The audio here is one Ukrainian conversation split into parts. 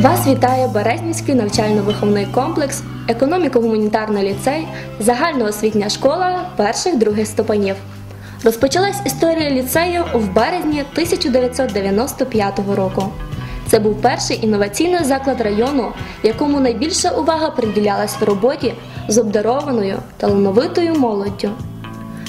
Вас вітає Березнівський навчально-виховний комплекс, економіко-гуманітарний ліцей, загальноосвітня школа перших других ступенів. Розпочалась історія ліцею в березні 1995 року. Це був перший інноваційний заклад району, якому найбільша увага приділялась в роботі з обдарованою талановитою молоддю.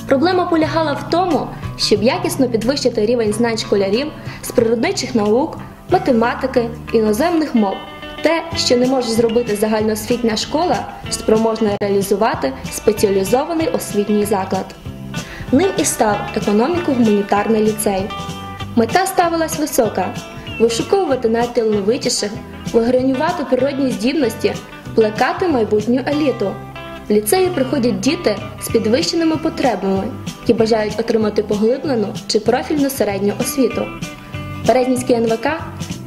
Проблема полягала в тому, щоб якісно підвищити рівень знань школярів з природничих наук, математики, іноземних мов. Те, що не може зробити загальноосвітня школа, спроможна реалізувати спеціалізований освітній заклад. Ним і став економіко-гуманітарний ліцей. Мета ставилась висока вишуковувати найталановитіших, вигранювати природні здібності, плекати майбутню еліту. В ліцеї приходять діти з підвищеними потребами, які бажають отримати поглиблену чи профільну середню освіту. Березнівський НВК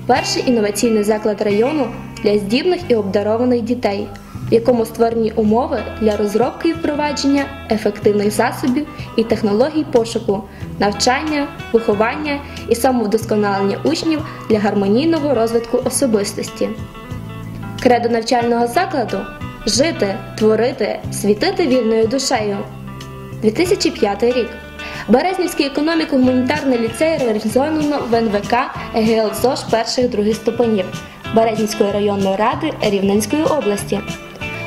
перший інноваційний заклад району для здібних і обдарованих дітей, в якому створені умови для розробки і впровадження ефективних засобів і технологій пошуку, навчання, виховання і самовдосконалення учнів для гармонійного розвитку особистості. Кредо навчального закладу жити, творити, світити вільною душею. 2005 рік. Березнівський економіко-гуманітарний ліцей реалізовано в НВК ЕГЛ ЗОЖ перших других ступенів Березнівської районної ради Рівненської області.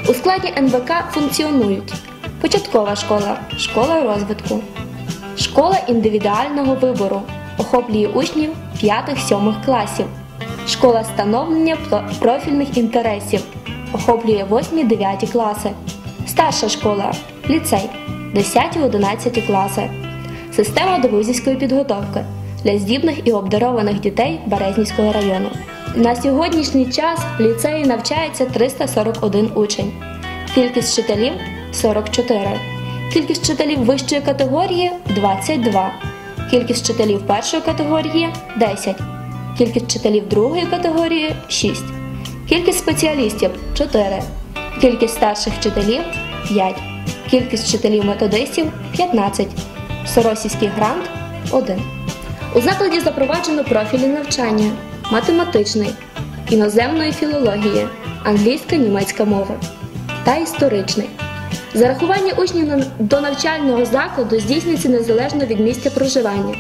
У складі НВК функціонують початкова школа, школа розвитку, школа індивідуального вибору, охоплює учнів 5-7 класів, школа становлення профільних інтересів, охоплює 8-9 класи, старша школа, ліцей, 10-11 класи, система довузівської підготовки для здібних і обдарованих дітей Березнівського району. На сьогоднішній час в ліцеї навчається 341 учень, кількість вчителів 44, кількість вчителів вищої категорії 22, кількість вчителів першої категорії 10, кількість вчителів другої категорії 6, кількість спеціалістів 4, кількість старших вчителів 5, кількість вчителів методистів 15, Соросівський грант 1. У закладі запроваджено профілі навчання математичний, іноземної філології, англійська німецька мова та історичний. Зарахування учнів до навчального закладу здійснюється незалежно від місця проживання.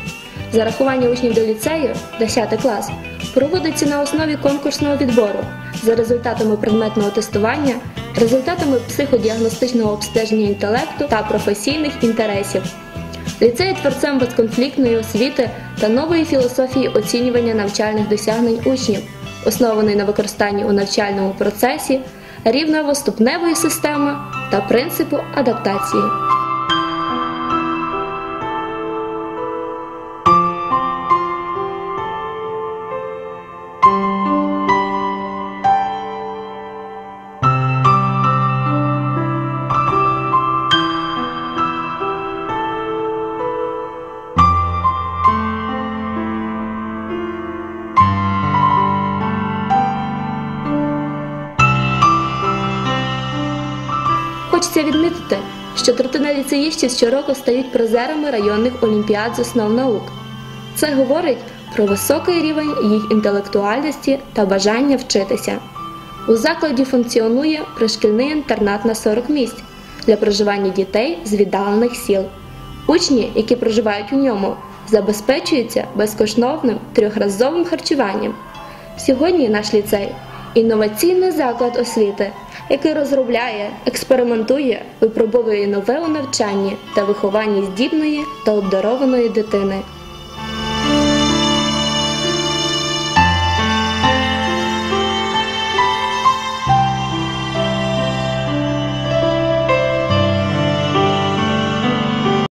Зарахування учнів до ліцею 10 клас проводиться на основі конкурсного відбору за результатами предметного тестування, результатами психодіагностичного обстеження інтелекту та професійних інтересів. Ліцей творцем безконфліктної освіти та нової філософії оцінювання навчальних досягнень учнів, оснований на використанні у навчальному процесі рівнево-ступневої системи та принципу адаптації. Хочеться відмітити, що третина ліцеїстів щороку стають призерами районних олімпіад з основ наук. Це говорить про високий рівень їх інтелектуальності та бажання вчитися. У закладі функціонує пришкільний інтернат на 40 місць для проживання дітей з віддалених сіл. Учні, які проживають у ньому, забезпечуються безкоштовним трьохразовим харчуванням. Сьогодні наш ліцей інноваційний заклад освіти, який розробляє, експериментує, випробовує нове у навчанні та вихованні здібної та обдарованої дитини.